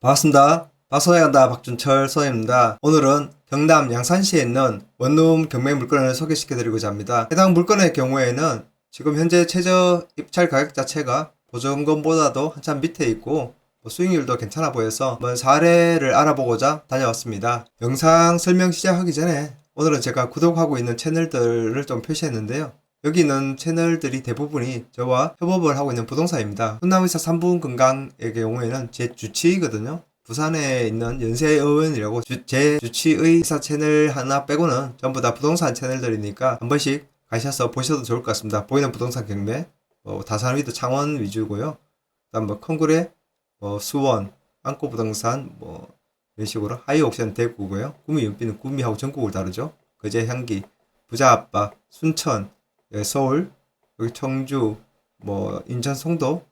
반갑습니다. 박선에 간다 박준철 선입니다. 오늘은 경남 양산시에 있는 원룸 경매 물건을 소개시켜드리고자 합니다. 해당 물건의 경우에는 지금 현재 최저 입찰 가격 자체가 보증금보다도 한참 밑에 있고 뭐 수익률도 괜찮아 보여서 한번 사례를 알아보고자 다녀왔습니다. 영상 설명 시작하기 전에 오늘은 제가 구독하고 있는 채널들을 좀 표시했는데요. 여기 있는 채널들이 대부분이 저와 협업을 하고 있는 부동산입니다. 훈남의사 3분 건강의 경우에는 제 주치의거든요. 부산에 있는 연세의원이라고 주- 제 주치의 사 채널 하나 빼고는 전부 다 부동산 채널들이니까 한 번씩 가셔서 보셔도 좋을 것 같습니다. 보이는 부동산 경매, 뭐 다산 위드 창원 위주고요. 그다음 뭐 컨그레, 뭐 수원, 안고 부동산 뭐 이런 식으로 하이 옥션 대구고요. 구미 연비는 구미하고 전국을 다루죠. 거제 향기, 부자 아빠, 순천, 예, 서울, 여기 청주, 뭐 인천 송도,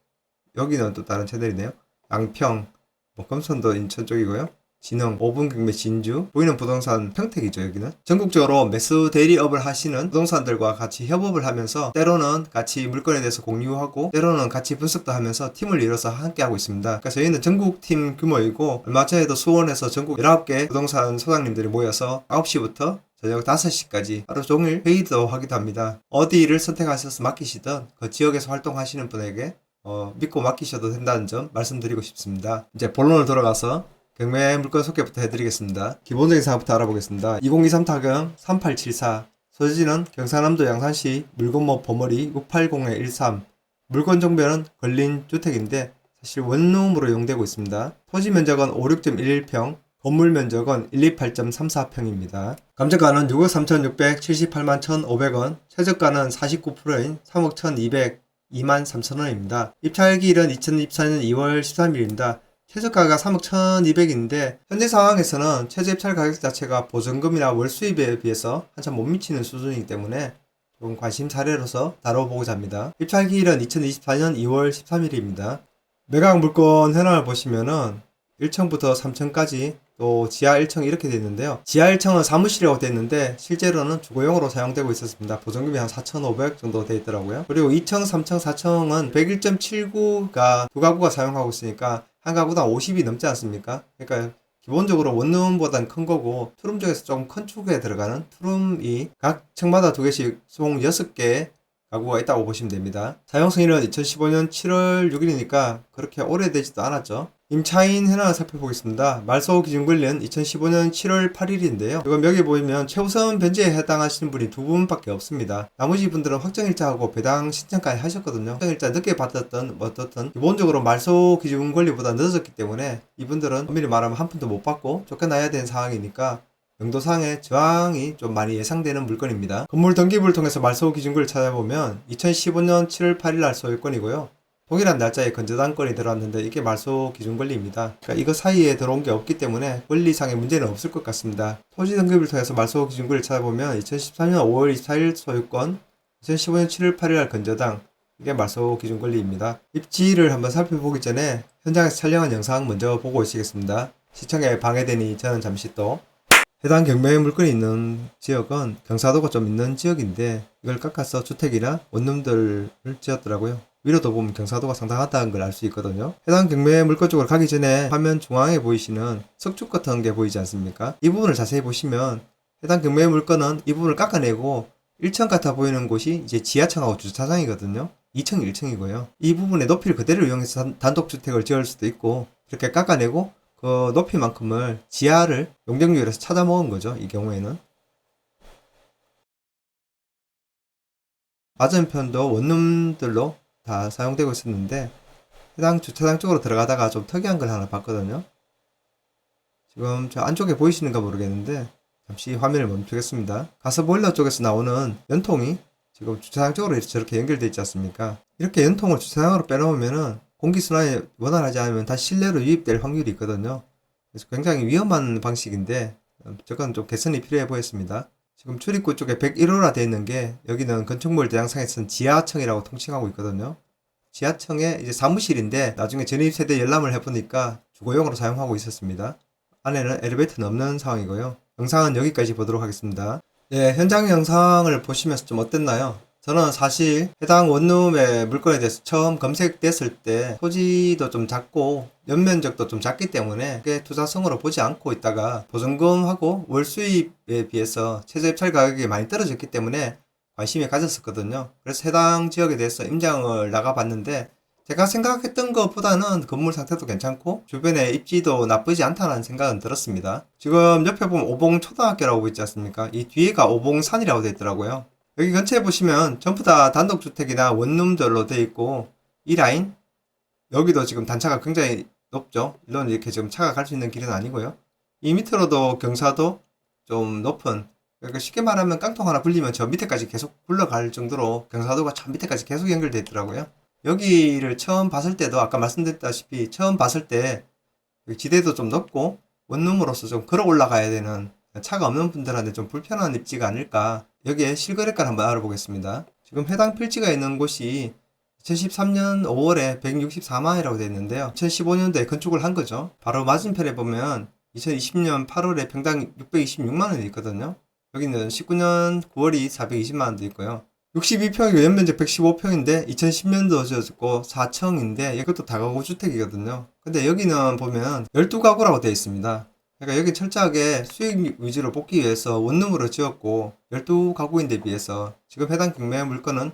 여기는 또 다른 채널이네요. 양평, 뭐 금천도 인천 쪽이고요. 진흥, 5분 경매 진주, 보이는 부동산 평택이죠, 여기는. 전국적으로 매수 대리업을 하시는 부동산들과 같이 협업을 하면서 때로는 같이 물건에 대해서 공유하고 때로는 같이 분석도 하면서 팀을 이뤄서 함께 하고 있습니다. 그러니까 저희는 전국 팀 규모이고 얼마 전에도 수원에서 전국 19개 부동산 소장님들이 모여서 9시부터 저녁 5시까지 하루 종일 회의도 하기도 합니다. 어디를 선택하셔서 맡기시든 그 지역에서 활동하시는 분에게 어, 믿고 맡기셔도 된다는 점 말씀드리고 싶습니다. 이제 본론을 돌아가서 경매 물건 소개부터 해드리겠습니다. 기본적인 사항부터 알아보겠습니다. 2023 타경 3874 소지는 경상남도 양산시 물건모 버머리 680-13 물건 정보는 걸린 주택인데 사실 원룸으로 이용되고 있습니다. 토지 면적은 56.11평, 건물 면적은 128.34평입니다. 감정가는 6억 3,678만 1,500원, 최저가는 49%인 3억 1,202만 3천원입니다. 입찰기일은 2024년 2월 13일입니다. 최저가가 3억 1,200인데 현재 상황에서는 최저 입찰 가격 자체가 보증금이나 월 수입에 비해서 한참 못 미치는 수준이기 때문에 조금 관심 사례로서 다뤄보고자 합니다. 입찰 기일은 2024년 2월 13일입니다. 매각 물건 현황을 보시면은 1층부터 3층까지 또 지하 1층 이렇게 되어 있는데요. 지하 1층은 사무실이라고 되어 있는데 실제로는 주거용으로 사용되고 있었습니다. 보증금이 한 4,500 정도 되어 있더라고요. 그리고 2층, 3층, 4층은 101.79가 두 가구가 사용하고 있으니까 한 가구당 50이 넘지 않습니까? 그러니까 기본적으로 원룸보단 큰 거고 투룸 중에서 좀큰 축에 들어가는 투룸이 각 층마다 두 개씩 총 6개 가구가 있다고 보시면 됩니다. 사용 승인은 2015년 7월 6일이니까 그렇게 오래되지도 않았죠. 임차인 현황을 살펴보겠습니다. 말소 기준 권리는 2015년 7월 8일인데요. 이건 여기 보이면 최우선 변제에 해당하시는 분이 두 분밖에 없습니다. 나머지 분들은 확정일자하고 배당 신청까지 하셨거든요. 확정일자 늦게 받았던 뭐 어떻든 기본적으로 말소 기준 권리보다 늦었기 때문에 이분들은 엄밀히 말하면 한 푼도 못 받고 쫓겨나야 되는 상황이니까 용도상의 저항이 좀 많이 예상되는 물건입니다. 건물 등기부를 통해서 말소 기준권을 찾아보면 2015년 7월 8일 날 소유권이고요. 동일한 날짜에 건저당권이 들어왔는데 이게 말소 기준 권리입니다. 그러니까 이거 사이에 들어온 게 없기 때문에 권리상의 문제는 없을 것 같습니다. 토지 등기부를 통해서 말소 기준 권리를 찾아보면 2013년 5월 24일 소유권, 2015년 7월 8일 날 건저당, 이게 말소 기준 권리입니다. 입지를 한번 살펴보기 전에 현장에서 촬영한 영상 먼저 보고 오시겠습니다. 시청에 방해되니 저는 잠시 또 해당 경매 물건이 있는 지역은 경사도가 좀 있는 지역인데 이걸 깎아서 주택이나 원룸들을 지었더라고요. 위로도 보면 경사도가 상당하다는 걸 알 수 있거든요. 해당 경매 물건 쪽으로 가기 전에 화면 중앙에 보이시는 석축 같은 게 보이지 않습니까? 이 부분을 자세히 보시면 해당 경매 물건은 이 부분을 깎아내고 1층 같아 보이는 곳이 이제 지하층하고 주차장이거든요. 2층, 1층이고요. 이 부분의 높이를 그대로 이용해서 단- 단독주택을 지을 수도 있고 이렇게 깎아내고 그 높이만큼을 지하를 용적률에서 찾아 먹은 거죠. 이 경우에는. 맞은편도 원룸들로 다 사용되고 있었는데 해당 주차장 쪽으로 들어가다가 좀 특이한 걸 하나 봤거든요. 지금 저 안쪽에 보이시는가 모르겠는데 잠시 화면을 멈추겠습니다. 가스보일러 쪽에서 나오는 연통이 지금 주차장 쪽으로 저렇게 연결되어 있지 않습니까? 이렇게 연통을 주차장으로 빼놓으면은 공기순환이 원활하지 않으면 다시 실내로 유입될 확률이 있거든요. 그래서 굉장히 위험한 방식인데 어, 저건 좀 개선이 필요해 보였습니다. 지금 출입구 쪽에 101호라 되어 있는 게 여기는 건축물 대장상에서는 지하층이라고 통칭하고 있거든요. 지하층에 이제 사무실인데 나중에 전입 세대 열람을 해보니까 주거용으로 사용하고 있었습니다. 안에는 엘리베이터는 없는 상황이고요. 영상은 여기까지 보도록 하겠습니다. 예, 현장 영상을 보시면서 좀 어땠나요? 저는 사실 해당 원룸의 물건에 대해서 처음 검색됐을 때 토지도 좀 작고 연면적도 좀 작기 때문에 그게 투자성으로 보지 않고 있다가 보증금하고 월 수입에 비해서 최저 입찰 가격이 많이 떨어졌기 때문에 관심이 가졌었거든요. 그래서 해당 지역에 대해서 임장을 나가봤는데 제가 생각했던 것보다는 건물 상태도 괜찮고 주변에 입지도 나쁘지 않다는 생각은 들었습니다. 지금 옆에 보면 오봉 초등학교라고 있지 않습니까? 이 뒤에가 오봉산이라고 되어 있더라고요. 여기 근처에 보시면 전부 다 단독주택이나 원룸들로 되어 있고 이 라인 여기도 지금 단차가 굉장히 높죠. 물론 이렇게 지금 차가 갈 수 있는 길은 아니고요. 이 밑으로도 경사도 좀 높은 그러니까 쉽게 말하면 깡통 하나 불리면 저 밑에까지 계속 굴러갈 정도로 경사도가 저 밑에까지 계속 연결되어 있더라고요. 여기를 처음 봤을 때도 아까 말씀드렸다시피 처음 봤을 때 지대도 좀 높고 원룸으로서 좀 걸어 올라가야 되는 차가 없는 분들한테 좀 불편한 입지가 아닐까 여기에 실거래가를 한번 알아보겠습니다. 지금 해당 필지가 있는 곳이 2013년 5월에 164만이라고 되어 있는데요. 2015년도에 건축을 한 거죠. 바로 맞은편에 보면 2020년 8월에 평당 626만 원이 있거든요. 여기는 19년 9월이 420만 원도 있고요. 62평이고 연면적 115평인데 2010년도 지어졌고 4층인데 이것도 다가구 주택이거든요. 근데 여기는 보면 12가구라고 되어 있습니다. 그러니까 여기 철저하게 수익 위주로 뽑기 위해서 원룸으로 지었고 12가구인데 비해서 지금 해당 경매 물건은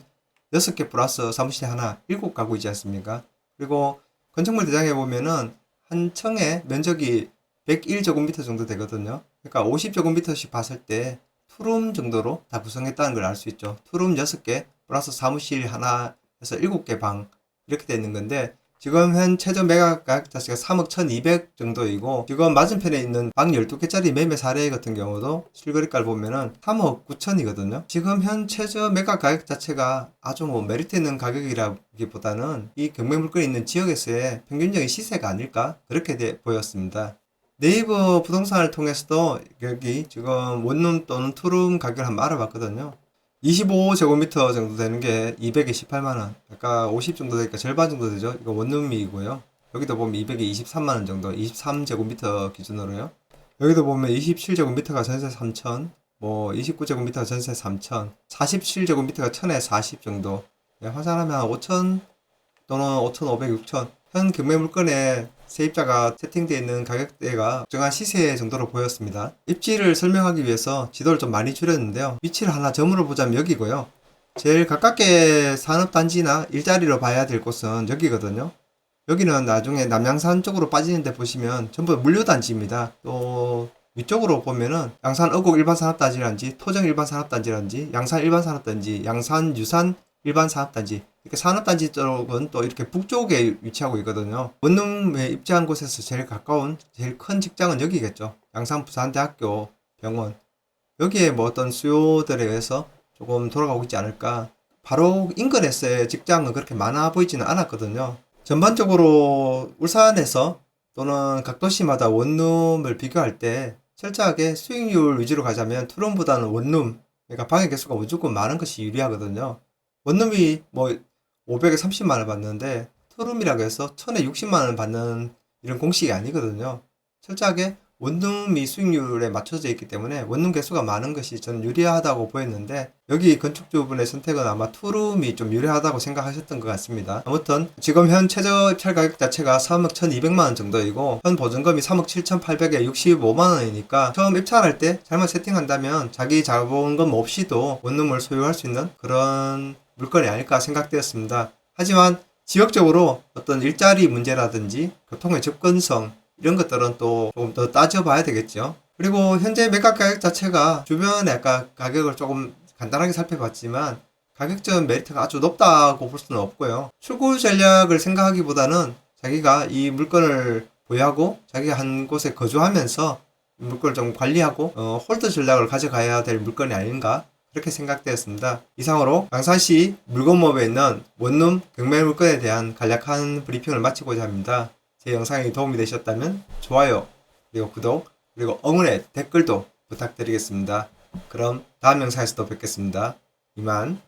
6개 플러스 사무실 하나 7가구이지 않습니까? 그리고 건축물 대장에 보면은 한 층의 면적이 101제곱미터 정도 되거든요. 그러니까 50제곱미터씩 봤을 때 투룸 정도로 다 구성했다는 걸 알 수 있죠. 투룸 6개 플러스 사무실 하나 해서 7개 방 이렇게 되어 있는 건데 지금 현 최저 매각 가격 자체가 3억 1200 정도이고 지금 맞은편에 있는 방 12개짜리 매매 사례 같은 경우도 실거래가를 보면은 3억 9천이거든요. 지금 현 최저 매각 가격 자체가 아주 뭐 메리트 있는 가격이라기보다는 이 경매 물건이 있는 지역에서의 평균적인 시세가 아닐까 그렇게 돼 보였습니다. 네이버 부동산을 통해서도 여기 지금 원룸 또는 투룸 가격을 한번 알아봤거든요. 25제곱미터 정도 되는 게 228만원. 아까 50 정도 되니까 절반 정도 되죠. 이거 원룸이고요. 여기도 보면 223만원 정도, 23제곱미터 기준으로요. 여기도 보면 27제곱미터가 전세 3천, 뭐 29제곱미터가 전세 3천, 47제곱미터가 1000에 40 정도. 네, 환산하면 한 5천 또는 5,500, 6천. 현 경매 물건에 세입자가 세팅되어 있는 가격대가 적정한 시세 정도로 보였습니다. 입지를 설명하기 위해서 지도를 좀 많이 줄였는데요. 위치를 하나 점으로 보자면 여기고요. 제일 가깝게 산업단지나 일자리로 봐야 될 곳은 여기거든요. 여기는 나중에 남양산 쪽으로 빠지는데 보시면 전부 물류단지입니다. 또 위쪽으로 보면은 양산 어곡 일반산업단지란지 토정 일반산업단지란지 양산 일반산업단지 양산 유산 일반 산업단지 이렇게 산업단지 쪽은 또 이렇게 북쪽에 위치하고 있거든요. 원룸에 입지한 곳에서 제일 가까운 제일 큰 직장은 여기겠죠. 양산 부산대학교 병원 여기에 뭐 어떤 수요들에 의해서 조금 돌아가고 있지 않을까. 바로 인근에서의 직장은 그렇게 많아 보이지는 않았거든요. 전반적으로 울산에서 또는 각 도시마다 원룸을 비교할 때 철저하게 수익률 위주로 가자면 투룸보다는 원룸, 그러니까 방의 개수가 무조건 많은 것이 유리하거든요. 원룸이 뭐 500에 30만 원 받는데 투룸이라고 해서 1000에 60만 원 받는 이런 공식이 아니거든요. 철저하게 원룸이 수익률에 맞춰져 있기 때문에 원룸 개수가 많은 것이 저는 유리하다고 보였는데 여기 건축주분의 선택은 아마 투룸이 좀 유리하다고 생각하셨던 것 같습니다. 아무튼 지금 현 최저 입찰 가격 자체가 3억 1200만 원 정도이고 현 보증금이 3억 7800에 65만 원이니까 처음 입찰할 때 잘못 세팅한다면 자기 자본금 없이도 원룸을 소유할 수 있는 그런 물건이 아닐까 생각되었습니다. 하지만 지역적으로 어떤 일자리 문제라든지 교통의 접근성 이런 것들은 또 조금 더 따져봐야 되겠죠. 그리고 현재 매각 가격 자체가 주변에 아까 가격을 조금 간단하게 살펴봤지만 가격적 메리트가 아주 높다고 볼 수는 없고요. 출구 전략을 생각하기보다는 자기가 이 물건을 보유하고 자기가 한 곳에 거주하면서 이 물건을 좀 관리하고 어, 홀드 전략을 가져가야 될 물건이 아닌가 그렇게 생각되었습니다. 이상으로 양산시 물건모업에 있는 원룸 경매 물건에 대한 간략한 브리핑을 마치고자 합니다. 제 영상이 도움이 되셨다면 좋아요, 그리고 구독, 그리고 응원의 댓글도 부탁드리겠습니다. 그럼 다음 영상에서 또 뵙겠습니다. 이만